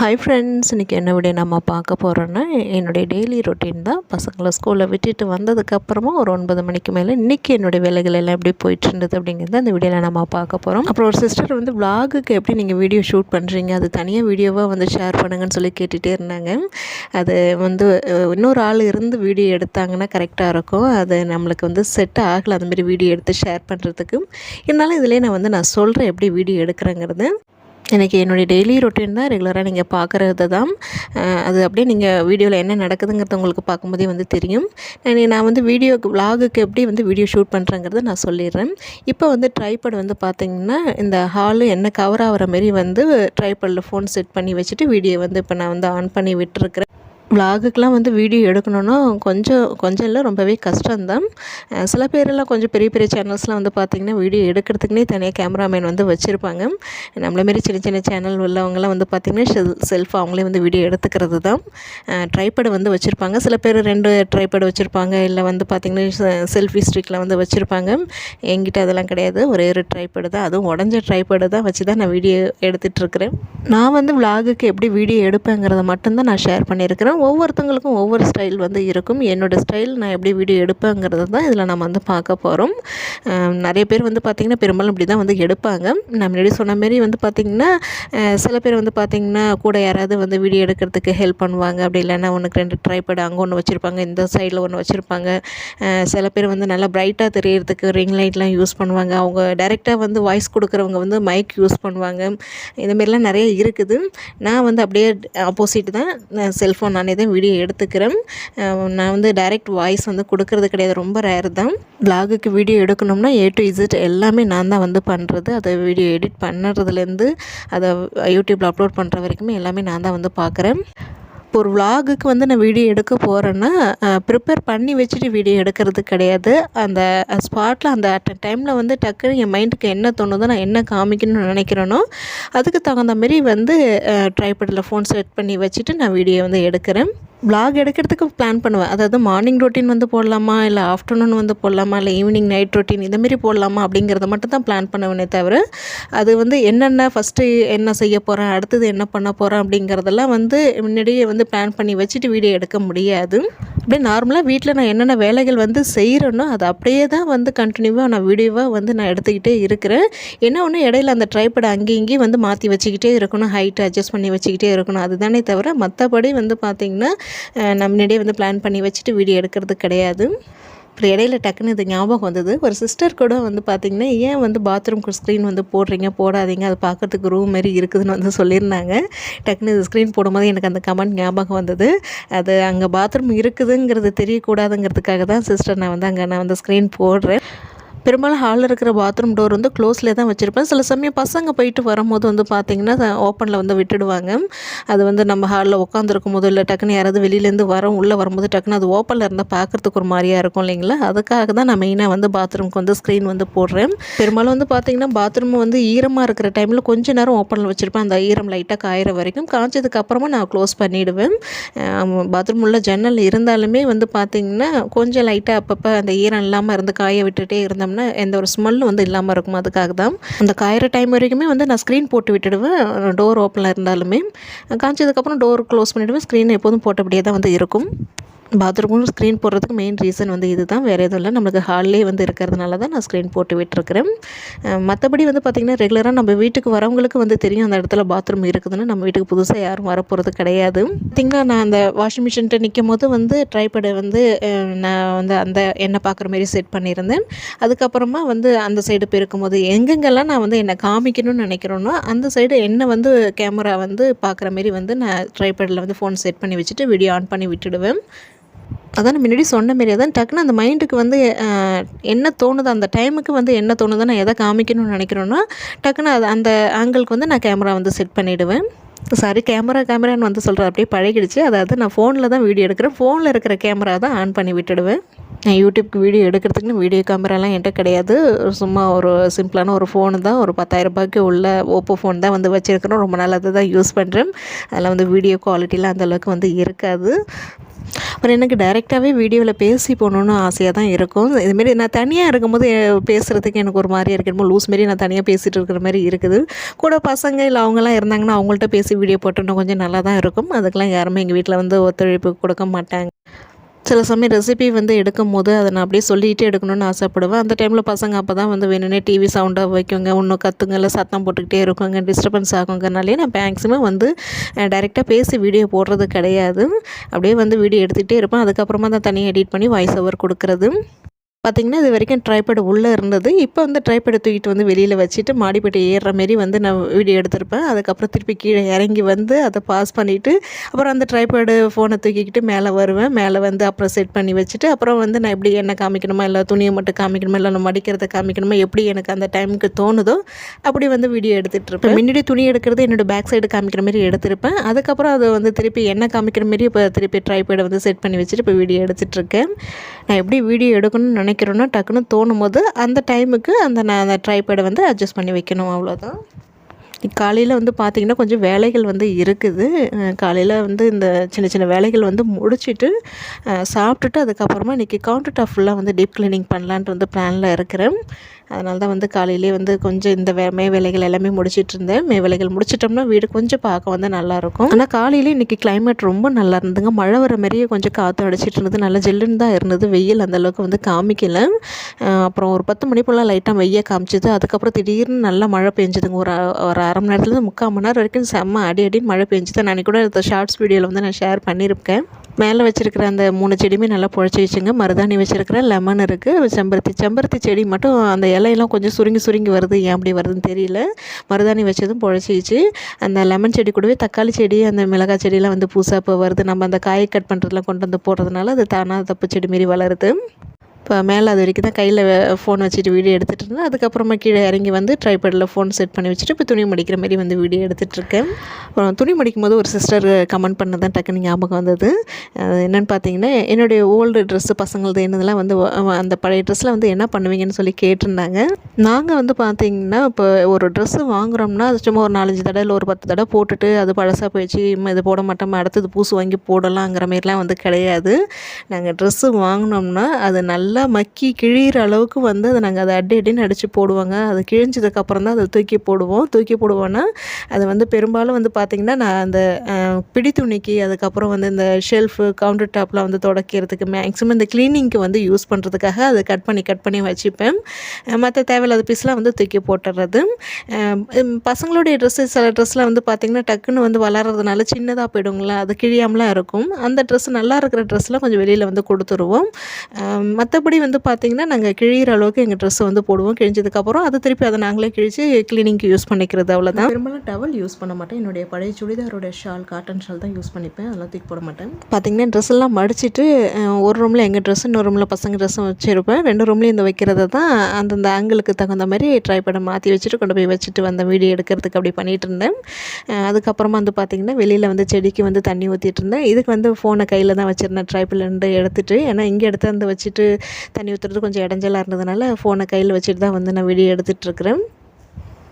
Hi friends இன்றைக்கி என்ன video நம்ம பார்க்க போகிறோன்னா என்னுடைய டெய்லி ரொட்டீன் தான். பசங்களை ஸ்கூலில் விட்டுட்டு வந்ததுக்கப்புறமா ஒரு ஒன்பது மணிக்கு மேலே இன்றைக்கி என்னுடைய வேலைகள் எல்லாம் எப்படி போயிட்டு இருந்தது அப்படிங்கிறது அந்த வீடியோவில் நம்ம பார்க்க போகிறோம் அப்புறம் ஒரு சிஸ்டர் வந்து vlog-க்கு எப்படி நீங்கள் வீடியோ ஷூட் பண்ணுறீங்க அது தனியாக வீடியோவாக வந்து ஷேர் பண்ணுங்கன்னு சொல்லி கேட்டுகிட்டே இருந்தாங்க. அது வந்து இன்னொரு ஆள் இருந்து வீடியோ எடுத்தாங்கன்னா கரெக்டாக இருக்கும். அது நம்மளுக்கு வந்து செட் ஆகலை. அந்தமாரி வீடியோ எடுத்து ஷேர் பண்ணுறதுக்கு இருந்தாலும் இதிலே நான் வந்து நான் சொல்கிறேன் எப்படி வீடியோ எடுக்கிறேங்கிறது. எனக்கு என்னுடைய டெய்லி ரொட்டீன் தான் ரெகுலராக நீங்கள் பார்க்குறது தான். அது அப்படியே நீங்கள் வீடியோவில் என்ன நடக்குதுங்கிறது உங்களுக்கு பார்க்கும்போதே வந்து தெரியும். நான் வந்து வீடியோக்கு விலாகுக்கு எப்படி வந்து வீடியோ ஷூட் பண்ணுறேங்கிறத நான் சொல்லிடுறேன். இப்போ வந்து ட்ரைபட் வந்து பார்த்திங்கன்னா இந்த ஹாலு என்ன கவர் ஆகிற மாரி வந்து ட்ரைபடில் ஃபோன் செட் பண்ணி வச்சுட்டு வீடியோ வந்து இப்போ நான் வந்து ஆன் பண்ணி விட்டுருக்கிறேன். விலாகுக்கெலாம் வந்து வீடியோ எடுக்கணுன்னா கொஞ்சம் கொஞ்சம் இல்லை ரொம்பவே கஷ்டம்தான். சில பேரெல்லாம் கொஞ்சம் பெரிய பெரிய சேனல்ஸ்லாம் வந்து பார்த்திங்கன்னா வீடியோ எடுக்கிறதுக்குனே தனியாக கேமராமேன் வந்து வச்சுருப்பாங்க. நம்மள மாரி சின்ன சின்ன சேனல் உள்ளவங்கலாம் வந்து பார்த்திங்கன்னா செல் செல்ஃப் அவங்களே வந்து வீடியோ எடுத்துக்கிறது தான் ட்ரைபேடு வந்து வச்சுருப்பாங்க. சில பேர் ரெண்டு ட்ரைபேடு வச்சுருப்பாங்க. இல்லை வந்து பார்த்திங்கன்னா செல்ஃபி ஸ்டிக்லாம் வந்து வச்சுருப்பாங்க. என்கிட்ட அதெல்லாம் கிடையாது. ஒரே ஒரு ட்ரைபேடு தான். அதுவும் உடஞ்ச ட்ரைபேடு தான் வச்சு தான் நான் வீடியோ எடுத்துகிட்ருக்கிறேன் நான் வந்து விலாகுக்கு எப்படி வீடியோ எடுப்பேங்கிறத மட்டும்தான் நான் ஷேர் பண்ணியிருக்கிறேன். ஒவ்வொருத்தங்களுக்கும் ஒவ்வொரு ஸ்டைல் வந்து இருக்கும். என்னோடய ஸ்டைல் நான் எப்படி வீடியோ எடுப்பேங்கிறது தான் இதில் நம்ம வந்து பார்க்க போகிறோம் நிறைய பேர் வந்து பார்த்திங்கன்னா பெரும்பாலும் இப்படி தான் வந்து எடுப்பாங்க. நான் முன்னாடி சொன்ன மாரி வந்து பார்த்திங்கன்னா சில பேர் வந்து பார்த்திங்கன்னா கூட யாராவது வந்து வீடியோ எடுக்கிறதுக்கு ஹெல்ப் பண்ணுவாங்க. அப்படி இல்லைன்னா ஒன்றுக்கு ரெண்டு ட்ரைபேட் அங்கே ஒன்று வச்சுருப்பாங்க இந்த சைடில் ஒன்று வச்சுருப்பாங்க. சில பேர் வந்து நல்லா ப்ரைட்டாக தெரியறதுக்கு ரிங் லைட்லாம் யூஸ் பண்ணுவாங்க. அவங்க டைரெக்டாக வந்து வாய்ஸ் கொடுக்குறவங்க வந்து மைக் யூஸ் பண்ணுவாங்க. இதுமாரிலாம் நிறைய இருக்குது. நான் வந்து அப்படியே ஆப்போசிட் தான் செல்ஃபோன் நானே தான் வீடியோ எடுத்துக்கிறேன். நான் வந்து டைரக்ட் வாய்ஸ் வந்து கொடுக்கறது கிடையாது. ரொம்ப ரேர் தான். பிளாகுக்கு வீடியோ எடுக்கணும்னா ஏ டு இசட் எல்லாமே நான் தான் வந்து பண்ணுறது அதை வீடியோ எடிட் பண்ணுறதுலேருந்து அதை யூடியூப்பில் அப்லோட் பண்ணுற வரைக்குமே எல்லாமே நான் தான் வந்து பார்க்குறேன். இப்போ ஒரு விலாகுக்கு வந்து நான் வீடியோ எடுக்க போகிறேன்னா ப்ரிப்பேர் பண்ணி வச்சுட்டு வீடியோ எடுக்கிறது கிடையாது. அந்த ஸ்பாட்டில் அந்த அட் டைமில் வந்து டக்குன்னு என் மைண்டுக்கு என்ன தோணுதோ நான் என்ன காமிக்கணும்னு நினைக்கிறேனோ அதுக்கு தகுந்த மாதிரி வந்து ட்ரைபேடில் ஃபோன் செட் பண்ணி வச்சுட்டு நான் வீடியோ வந்து எடுக்கிறேன். Vlog எடுக்கிறதுக்கு பிளான் பண்ணுவேன். அதாவது மார்னிங் ரொட்டீன் வந்து போடலாமா இல்லை ஆஃப்டர்நூன் வந்து போடலாமா இல்லை ஈவினிங் நைட் ரொட்டீன் இந்தமாரி போடலாமா அப்படிங்கிறத மட்டும் தான் பிளான் பண்ணுவேனே தவிர அது வந்து என்னென்ன ஃபஸ்ட்டு என்ன செய்ய போகிறேன் அடுத்தது என்ன பண்ண போகிறேன் அப்படிங்கிறதெல்லாம் வந்து முன்னாடியே வந்து பிளான் பண்ணி வச்சுட்டு வீடியோ எடுக்க முடியாது. அப்படியே நார்மலாக வீட்டில் நான் என்னென்ன வேலைகள் வந்து செய்கிறேனோ அது அப்படியே தான் வந்து கண்டினியூவாக நான் வீடியோவாக வந்து நான் எடுத்துக்கிட்டே இருக்கிறேன். என்ன ஒன்று இடையில அந்த ட்ரைப்படை அங்கேயும் இங்கேயும் வந்து மாற்றி வச்சுக்கிட்டே இருக்கணும் ஹைட் அட்ஜஸ்ட் பண்ணி வச்சுக்கிட்டே இருக்கணும் அதுதானே தவிர மற்றபடி வந்து பார்த்திங்கன்னா நான் முன்னாடியே வந்து பிளான் பண்ணி வச்சுட்டு வீடியோ எடுக்கிறது கிடையாது. அப்புறம் இடையில டக்குன்னு இது ஞாபகம் வந்தது. ஒரு சிஸ்டர் கூட வந்து பார்த்திங்கன்னா ஏன் வந்து பாத்ரூம்க்கு ஸ்க்ரீன் வந்து போடுறீங்க? போடாதீங்க. அது பார்க்கறதுக்கு ரூம் மாரி இருக்குதுன்னு வந்து சொல்லியிருந்தாங்க. டக்குன்னு இது ஸ்க்ரீன் போடும்போது எனக்கு அந்த கமெண்ட் ஞாபகம் வந்தது. அது அங்கே பாத்ரூம் இருக்குதுங்கிறது தெரியக்கூடாதுங்கிறதுக்காக தான் சிஸ்டர் நான் வந்து அங்கே நான் வந்து ஸ்க்ரீன் போடுறேன். பெரும்பாலும் ஹாலில் இருக்கிற பாத்ரூம் டோர் வந்து க்ளோஸில் தான் வச்சுருப்பேன். சில சமயம் பசங்க போயிட்டு வரும்போது வந்து பார்த்திங்கன்னா ஓப்பனில் வந்து விட்டுடுவாங்க. அது வந்து நம்ம ஹாலில் உட்காந்துருக்கும் போது இல்லை டக்குன்னு யாராவது வெளியிலேருந்து வரோம் உள்ளே வரும்போது டக்குன்னு அது ஓப்பனில் இருந்தால் பார்க்குறதுக்கு ஒரு மாதிரியாக இருக்கும் இல்லைங்களா? அதுக்காக தான் நான் மெயினாக வந்து பாத்ரூம்க்கு வந்து ஸ்க்ரீன் வந்து போடுறேன். பெரும்பாலும் வந்து பார்த்திங்கன்னா பாத்ரூம் வந்து ஈரமாக இருக்கிற டைமில் கொஞ்ச நேரம் ஓப்பனில் வச்சுருப்பேன். அந்த ஈரம் லைட்டாக காயிற வரைக்கும். காய்ச்சதுக்கப்புறமா நான் க்ளோஸ் பண்ணிவிடுவேன் பாத்ரூம் உள்ள ஜன்னல் இருந்தாலுமே வந்து பார்த்திங்கன்னா கொஞ்சம் லைட்டாக அப்பப்போ அந்த ஈரம் இல்லாமல் இருந்து காய விட்டுட்டே இருந்தோம்னா எந்த ஒரு ஸ்மெல்லும் வந்து இல்லாமல் இருக்கும்? அதுக்காக தான் அந்த காயிற டைம் வரைக்குமே வந்து நான் ஸ்க்ரீன் போட்டு விட்டுடுவேன். டோர் ஓப்பனில் இருந்தாலுமே. காய்ச்சதுக்கப்புறம் டோர் க்ளோஸ் பண்ணிவிடுவேன் ஸ்க்ரீன் எப்போதும் போட்டபடியே தான் வந்து இருக்கும். பாத்ரூமும் ஸ்க்ரீன் போடுறதுக்கு மெயின் ரீசன் வந்து இது தான் வேறு எதுவும் இல்லை. நம்மளுக்கு ஹால்லே வந்து இருக்கிறதுனால தான் நான் ஸ்க்ரீன் போட்டு விட்டுருக்கிறேன். மற்றபடி வந்து பார்த்திங்கன்னா ரெகுலராக நம்ம வீட்டுக்கு வரவங்களுக்கு வந்து தெரியும் அந்த இடத்துல பாத்ரூம் இருக்குதுன்னு. நம்ம வீட்டுக்கு புதுசாக யாரும் வரப்போகிறது கிடையாது. பார்த்திங்கன்னா நான் அந்த வாஷிங் மிஷின்கிட்ட நிற்கும் போது வந்து ட்ரைபேடை வந்து நான் வந்து அந்த எண்ணெய் பார்க்குற மாரி செட் பண்ணியிருந்தேன். அதுக்கப்புறமா வந்து அந்த சைடு போயிருக்கும் போது எங்கெங்கெல்லாம் நான் வந்து என்னை காமிக்கணும்னு நினைக்கிறேனோ அந்த சைடு என்ன வந்து கேமரா வந்து பார்க்குற மாரி வந்து நான் ட்ரைபேடில் வந்து ஃபோன் செட் பண்ணி வச்சுட்டு வீடியோ ஆன் பண்ணி விட்டுடுவேன். அதான் நான் முன்னாடி சொன்ன மாரி அதான் டக்குன்னு அந்த மைண்டுக்கு வந்து என்ன தோணுது அந்த டைமுக்கு வந்து என்ன தோணுதோ நான் எதை காமிக்கணும்னு நினைக்கிறேன்னா டக்குன்னு அது அந்த ஆங்கிளுக்கு வந்து நான் கேமரா வந்து செட் பண்ணிவிடுவேன் சாரி கேமரா கேமரான்னு வந்து சொல்கிறேன் அப்படியே பழகிடுச்சு. அதாவது நான் ஃபோனில் தான் வீடியோ எடுக்கிறேன். ஃபோனில் இருக்கிற கேமரா தான் ஆன் பண்ணி விட்டுடுவேன். நான் யூடியூப்க்கு வீடியோ எடுக்கிறதுக்குன்னு வீடியோ கேமராலாம் என்கிட்ட கிடையாது. சும்மா ஒரு சிம்பிளான ஒரு ஃபோனு தான். ஒரு பத்தாயிரரூபாய்க்கு உள்ள ஓப்போ ஃபோன் தான் வந்து வச்சுருக்கிறோம். ரொம்ப நாள் அதை தான் யூஸ் பண்ணுறேன் அதில் வந்து வீடியோ குவாலிட்டிலாம் அந்தளவுக்கு வந்து இருக்காது. அப்புறம் எனக்கு டைரெக்டாகவே வீடியோவில் பேசி போகணுன்னு ஆசையாக தான் இருக்கும். இதுமாரி நான் தனியாக இருக்கும்போது பேசுகிறதுக்கு எனக்கு ஒரு மாதிரி இருக்கணுமோ லூஸ் மாரி நான் தனியாக பேசிகிட்டு இருக்கிற மாதிரி இருக்குது. கூட பசங்க இல்லை அவங்களாம் இருந்தாங்கன்னா அவங்கள்ட்ட பேசி வீடியோ போட்டோன்னா கொஞ்சம் நல்லா தான் இருக்கும். அதுக்கெல்லாம் யாருமே எங்கள் வீட்டில் வந்து ஒத்துழைப்பு கொடுக்க மாட்டாங்க. சில சமயம் ரெசிபி வந்து எடுக்கும் போது அதை நான் அப்படியே சொல்லிகிட்டே எடுக்கணும்னு ஆசைப்படுவேன். அந்த டைமில் பசங்க அப்போ தான் வந்து வேணும்னே டிவி சவுண்டாக வைக்குங்க. இன்னும் கத்துங்க இல்லை சத்தம் போட்டுக்கிட்டே இருக்குங்க. டிஸ்டர்பன்ஸ் ஆகுங்கனாலே நான் மேக்ஸிமம் வந்து டைரெக்டாக பேசி வீடியோ போடுறது கிடையாது. அப்படியே வந்து வீடியோ எடுத்துகிட்டே இருப்பேன். அதுக்கப்புறமா தான் தனியாக எடிட் பண்ணி வாய்ஸ் ஓவர் கொடுக்குறது. பார்த்திங்கன்னா இது வரைக்கும் ட்ரைபேடு உள்ளே இருந்தது. இப்போ வந்து ட்ரைபேடை தூக்கிட்டு வந்து வெளியில் வச்சுட்டு மாடிப்பட்டி ஏறுற மாரி வந்து நான் வீடியோ எடுத்திருப்பேன். அதுக்கப்புறம் திருப்பி கீழே இறங்கி வந்து அதை பாஸ் பண்ணிவிட்டு அப்புறம் அந்த ட்ரைபேடு ஃபோனை தூக்கிக்கிட்டு மேலே வருவேன். மேலே வந்து அப்புறம் செட் பண்ணி வச்சுட்டு அப்புறம் வந்து நான் எப்படி என்ன காமிக்கணுமா இல்லை துணியை மட்டும் காமிக்கணுமா இல்லை நான் மடிக்கிறத காமிக்கணுமா எப்படி எனக்கு அந்த டைமுக்கு தோணுதோ அப்படி வந்து வீடியோ எடுத்துகிட்டு இருப்பேன். முன்னாடி துணி எடுக்கிறது என்னோட பேக் சைடு காமிக்கிற மாரி எடுத்திருப்பேன். அதுக்கப்புறம் அதை வந்து திருப்பி என்ன காமிக்கிற மாரி இப்போ திருப்பி ட்ரைபேடை வந்து செட் பண்ணி வச்சுட்டு இப்போ வீடியோ எடுத்துகிட்ருக்கேன் நான் எப்படி வீடியோ எடுக்கணும்னு நினைக்கிறோன்னா டக்குன்னு தோணும் போது அந்த டைமுக்கு அந்த நான் அந்த ட்ரைபேடை வந்து அட்ஜஸ்ட் பண்ணி வைக்கணும் அவ்வளோதான் காலையில் வந்து பார்த்திங்கன்னா கொஞ்சம் வேலைகள் வந்து இருக்குது. காலையில் வந்து இந்த சின்ன சின்ன வேலைகள் வந்து முடிச்சுட்டு சாப்பிட்டுட்டு அதுக்கப்புறமா இன்றைக்கி கவுண்டர் டாப் ஃபுல்லாக வந்து டீப் க்ளீனிங் பண்ணலான்ட்டு வந்து பிளானில் இருக்கிறேன். அதனால தான் வந்து காலையிலே வந்து கொஞ்சம் இந்த வே மே வேலைகள் எல்லாமே முடிச்சிட்டு இருந்தேன். மே வேலைகள் முடிச்சிட்டோம்னா வீடு கொஞ்சம் பார்க்க வந்து நல்லாயிருக்கும் ஆனால் காலையிலே இன்றைக்கி கிளைமேட் ரொம்ப நல்லா இருந்ததுங்க. மழை வர மாதிரியே கொஞ்சம் காற்று அடிச்சிட்டு இருந்தது. நல்லா ஜில்லுன்னு தான் இருந்தது. வெயில் அந்தளவுக்கு வந்து காமிக்கல. அப்புறம் ஒரு பத்து மணி போல் லைட்டாக வெய்ய காமிச்சிது. அதுக்கப்புறம் திடீர்னு நல்லா மழை பெஞ்சுதுங்க. ஒரு ஒரு அரை மணி நேரத்துலேருந்து முக்கால் மணி நேரம் வரைக்கும் செம்ம அடி அடின்னு மழை பெஞ்சுது. நான் கூட இந்த ஷார்ட்ஸ் வீடியோவில் வந்து நான் ஷேர் பண்ணியிருக்கேன். மேலே வச்சுருக்கிற அந்த மூணு செடியுமே நல்லா புழைச்சி வச்சுங்க மருதாணி வச்சுருக்கிற லெமன் இருக்குது செம்பருத்தி. செம்பருத்தி செடி மட்டும் அந்த இலையெல்லாம் கொஞ்சம் சுருங்கி சுருங்கி வருது. ஏன் அப்படி வருதுன்னு தெரியல. மருதாணி வச்சதும் புழைச்சிச்சு அந்த லெமன் செடி கூடவே தக்காளி செடி அந்த மிளகாய் செடியெல்லாம் வந்து புதுசாக இப்போ வருது. நம்ம அந்த காயை கட் பண்ணுறதுலாம் கொண்டு வந்து போடுறதுனால அது தானாக தப்பு செடி மாரி வளருது. இப்போ மேலே அது வரைக்கும் தான் கையில் ஃபோன் வச்சுட்டு வீடியோ எடுத்துகிட்டு இருந்தேன். அதுக்கப்புறமா கீழே இறங்கி வந்து ட்ரைபேடில் ஃபோன் செட் பண்ணி வச்சுட்டு இப்போ துணி மடிக்கிற மாதிரி வந்து வீடியோ எடுத்துகிட்ருக்கேன் அப்புறம் துணி மடிக்கும் போது ஒரு சிஸ்டர் கமெண்ட் பண்ண தான் டக்குன்னு ஞாபகம் வந்தது. அது என்னென்னு பார்த்தீங்கன்னா என்னுடைய ஓல்டு ட்ரெஸ்ஸு பசங்களது என்னதெல்லாம் வந்து அந்த பழைய ட்ரெஸ்ஸில் வந்து என்ன பண்ணுவீங்கன்னு சொல்லி கேட்டிருந்தாங்க. நாங்கள் வந்து பார்த்தீங்கன்னா இப்போ ஒரு ட்ரெஸ்ஸு வாங்குகிறோம்னா அது சும்மா ஒரு நாலஞ்சு தடவை இல்லை ஒரு பத்து தடவை போட்டுட்டு அது பழசாக போயிடுச்சு இது போட மாட்டோம் அடுத்தது பூசு வாங்கி போடலாங்கிற மாரிலாம் வந்து கிடையாது. நாங்கள் ட்ரெஸ்ஸு வாங்கினோம்னா அது நல்லா மக்கி கிழிகிற அளவுக்கு வந்து அதை நாங்கள் அதை அடி அடின்னு அடித்து போடுவோங்க. அது கிழிஞ்சதுக்கப்புறம் தான் அதை தூக்கி போடுவோம். தூக்கி போடுவோன்னா அது வந்து பெரும்பாலும் வந்து பார்த்திங்கன்னா நான் அந்த பிடி துணிக்கு அதுக்கப்புறம் வந்து இந்த ஷெல்ஃபு கவுண்டர் டாப்லாம் வந்து துடைக்கிறதுக்கு மேக்ஸிமம் இந்த க்ளீனிங்க்கு வந்து யூஸ் பண்ணுறதுக்காக அதை கட் பண்ணி கட் பண்ணி வச்சுப்பேன். மற்ற தேவையில்லாத பீஸ்லாம் வந்து தூக்கி போட்டுறது. பசங்களுடைய ட்ரெஸ்ஸு சில ட்ரெஸ்லாம் வந்து பார்த்திங்கன்னா டக்குன்னு வந்து வளர்றதுனால சின்னதாக போயிடுங்களா? அது கிழியாமலாம் இருக்கும். அந்த ட்ரெஸ் நல்லா இருக்கிற ட்ரெஸ்லாம் கொஞ்சம் வெளியில் வந்து கொடுத்துருவோம். மற்றபடி வந்து பார்த்திங்கன்னா நாங்கள் கிழிகிற அளவுக்கு எங்கள் ட்ரெஸ்ஸை வந்து போடுவோம். கிழிஞ்சதுக்கப்புறம் அது திருப்பி அதை நாங்களே கிழிச்சு க்ளீனிங்க்கு யூஸ் பண்ணிக்கிறது அவ்வளோதான் பெரும்பாலும் டவல் யூஸ் பண்ண மாட்டேன். என்னுடைய பழைய சுடிதாரோட ஷால் காட்டன் ஷால் தான் யூஸ் பண்ணிப்பேன். அதெல்லாம் தூக்கி போட மாட்டேன். பார்த்திங்கன்னா ட்ரெஸ் எல்லாம் மடிச்சிட்டு ஒரு ரூமில் எங்கள் ட்ரெஸ் இன்னொரு ரூமில் பசங்க ட்ரெஸ்ஸும் வச்சுருப்பேன். ரெண்டு ரூம்லேயும் இந்த வைக்கிறத தான் அந்தந்த ஆங்கிளுக்கு தகுந்த மாதிரி ட்ரை பண்ண மாற்றி வச்சுட்டு கொண்டு போய் வச்சுட்டு வந்த வீடியோ எடுக்கிறதுக்கு அப்படி பண்ணிகிட்டு இருந்தேன். அதுக்கப்புறமா வந்து பார்த்திங்கன்னா வெளியில் வந்து செடிக்கு வந்து தண்ணி ஊற்றிட்டு இருந்தேன். இதுக்கு வந்து ஃபோனை கையில் தான் வச்சுருந்தேன். ட்ரைப்பிலேருந்து எடுத்துட்டு ஏன்னா இங்கே எடுத்து வந்து வச்சுட்டு தண்ணி ஊற்றுறது கொஞ்சம் இடைஞ்சலாக இருந்ததுனால ஃபோனை கையில் வச்சுட்டு தான் வந்து நான் வீடியோ எடுத்துகிட்ருக்குறேன்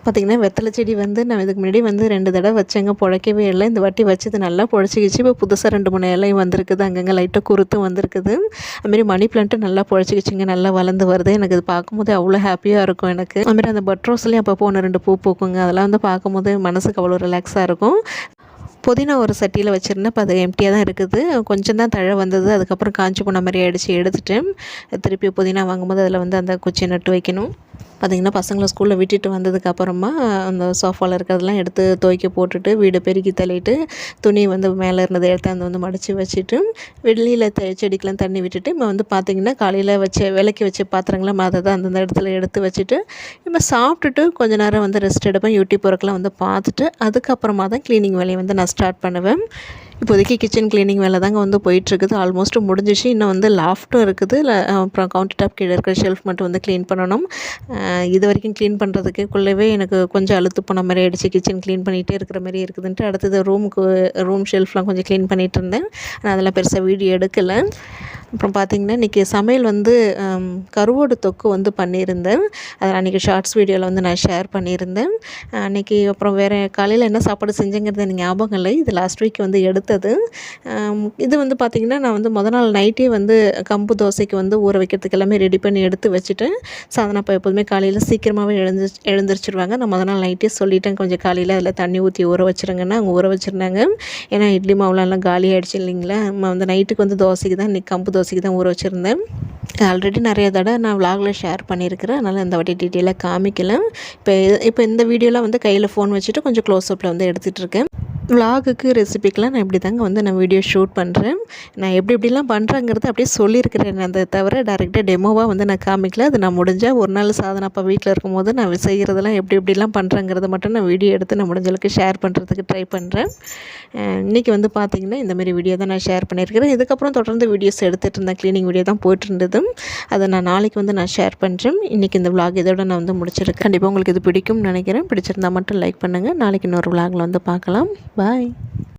பார்த்திங்கன்னா வெத்தலை செடி வந்து நான் இதுக்கு முன்னாடி வந்து ரெண்டு தடவை வச்சேங்க பிழைக்கவே இல்லை. இந்த வாட்டி வச்சது நல்லா பொழைச்சிக்கிச்சு இப்போ புதுசாக ரெண்டு மூணு இலையும் வந்திருக்குது. அங்கங்கே லைட்டாக குருத்தும் வந்திருக்குது. அதுமாரி மணி பிளான்ட்டு நல்லா பிழைச்சிக்கிச்சிங்க நல்லா வளர்ந்து வருது. எனக்கு இது பார்க்கும்போது அவ்வளோ ஹாப்பியாக இருக்கும் எனக்கு. அதுமாரி அந்த பட்ரோஸ்லேயும் அப்போ போன ரெண்டு பூ பூக்குங்க. அதெல்லாம் வந்து பார்க்கும்போது மனசுக்கு அவ்வளோ ரிலாக்ஸாக இருக்கும். புதினா ஒரு சட்டியில் வச்சுருந்தேன். இப்போ அது எம்டியாக தான் இருக்குது. கொஞ்சம் தான் தழை வந்தது. அதுக்கப்புறம் காஞ்சி போன மாதிரி அடித்து எடுத்துட்டு திருப்பி புதினா வாங்கும்போது அதில் வந்து அந்த குச்சி நட்டு வைக்கணும். பார்த்திங்கன்னா பசங்களை ஸ்கூலில் விட்டுட்டு வந்ததுக்கப்புறமா அந்த சோஃபாவில் இருக்கிறதெல்லாம் எடுத்து துவைக்க போட்டுட்டு வீடு பெருக்கி தள்ளிட்டு துணி வந்து மேலே இருந்ததை எடுத்து அந்த வந்து மடித்து வச்சுட்டு வெளியில் த செடிக்கெலாம் தண்ணி விட்டுட்டு இப்போ வந்து பார்த்திங்கன்னா காலையில் வச்ச விளக்கி வச்ச பாத்திரங்களாம் அதை தான் அந்தந்த இடத்துல எடுத்து வச்சுட்டு இப்போ சாப்பிட்டுட்டு கொஞ்ச நேரம் வந்து ரெஸ்ட் எடுப்பேன். யூடியூப் ஒர்க்கெலாம் வந்து பார்த்துட்டு அதுக்கப்புறமா தான் க்ளீனிங் வேலையை வந்து நான் ஸ்டார்ட் பண்ணுவேன். இப்போதைக்கு கிச்சன் க்ளீனிங் வேலை தாங்க வந்து போயிட்டுருக்குது. ஆல்மோஸ்ட் முடிஞ்சிச்சு. இன்னும் வந்து லாஃப்ட்டும் இருக்குது. அப்புறம் கவுண்டர் டாப் கீழே இருக்கிற ஷெல்ஃப் மட்டும் வந்து க்ளீன் பண்ணணும். இது வரைக்கும் க்ளீன் பண்ணுறதுக்குள்ளவே எனக்கு கொஞ்சம் அழுத்து போன மாதிரி ஆகிடுச்சு கிச்சன் க்ளீன் பண்ணிகிட்டே இருக்கிற மாதிரி இருக்குதுன்ட்டு அடுத்தது ரூமுக்கு ரூம் ஷெல்ஃப்லாம் கொஞ்சம் க்ளீன் பண்ணிகிட்டு இருந்தேன். நான் அதெல்லாம் பெருசாக வீடியோ எடுக்கலை. அப்புறம் பார்த்திங்கன்னா இன்றைக்கி சமையல் வந்து கருவோடு தொக்கு வந்து பண்ணியிருந்தேன். அதை அன்றைக்கி ஷார்ட்ஸ் வீடியோவில் வந்து நான் ஷேர் பண்ணியிருந்தேன். அன்றைக்கி அப்புறம் வேறு காலையில் என்ன சாப்பாடு செஞ்சேங்கிறது எனக்கு ஞாபகம் இல்லை. இது லாஸ்ட் வீக் வந்து எடுத்தது. இது வந்து பார்த்திங்கன்னா நான் வந்து முத நாள் நைட்டே வந்து கம்பு தோசைக்கு வந்து ஊற வைக்கிறதுக்கு எல்லாமே ரெடி பண்ணி எடுத்து வச்சுட்டேன். சாதனை இப்போ எப்போதுமே காலையில் சீக்கிரமாகவே எழுந்து எழுந்திரிச்சிருவாங்க. நான் முத நாள் நைட்டே சொல்லிட்டேன் கொஞ்சம் காலையில் அதில் தண்ணி ஊற்றி ஊற வச்சுருங்கன்னா அவங்க ஊற வச்சுருந்தாங்க. ஏன்னா இட்லி மாவுலாம் காலி ஆகிடுச்சு இல்லைங்களா? நம்ம வந்து நைட்டுக்கு வந்து தோசைக்கு தான் இன்றைக்கி கம்பு தோசைக்கு தான் ஊற வச்சுருந்தேன். ஆல்ரெடி நிறைய தடவை நான் விலாகில் ஷேர் பண்ணியிருக்கிறேன். அதனால் இந்த வாட்டி டீட்டெயிலாக காமிக்கல. இப்போ இப்போ இந்த வீடியோலாம் வந்து கையில் ஃபோன் வச்சுட்டு கொஞ்சம் க்ளோஸ்அப்பில் வந்து எடுத்துகிட்டு இருக்கேன். விலாகுக்கு ரெசிபிக்கெலாம் நான் இப்படி தாங்க வந்து நான் வீடியோ ஷூட் பண்ணுறேன் நான் எப்படி எப்படிலாம் பண்ணுறேங்கிறத அப்படியே சொல்லியிருக்கிறேன். அதை தவிர டேரெக்டாக டெமோவாக வந்து நான் காமிக்கல. அது நான் முடிஞ்சால் ஒரு நாள் சாதனை அப்போ வீட்டில் இருக்கும்போது நான் செய்கிறதெல்லாம் எப்படி எப்படிலாம் பண்ணுறேங்கிறத மட்டும் நான் வீடியோ எடுத்து நான் முடிஞ்சளவுக்கு ஷேர் பண்ணுறதுக்கு ட்ரை பண்ணுறேன் இன்றைக்கி வந்து பார்த்திங்கன்னா இந்தமாரி வீடியோ தான் நான் ஷேர் பண்ணியிருக்கிறேன். இதுக்கப்புறம் தொடர்ந்து வீடியோஸ் எடுத்துகிட்டு இருந்தேன் க்ளீனிங் வீடியோ தான் போயிட்டு இருந்தது அதை நான் நாளைக்கு வந்து நான் ஷேர் பண்ணுறேன் இன்றைக்கி இந்த விலாக் இதோட நான் வந்து முடிச்சிருக்கேன் கண்டிப்பாக உங்களுக்கு இது பிடிக்கும்னு நினைக்கிறேன். பிடிச்சிருந்தா மட்டும் லைக் பண்ணுங்கள் நாளைக்கு இன்னொரு விலாகில் வந்து பார்க்கலாம். பாய்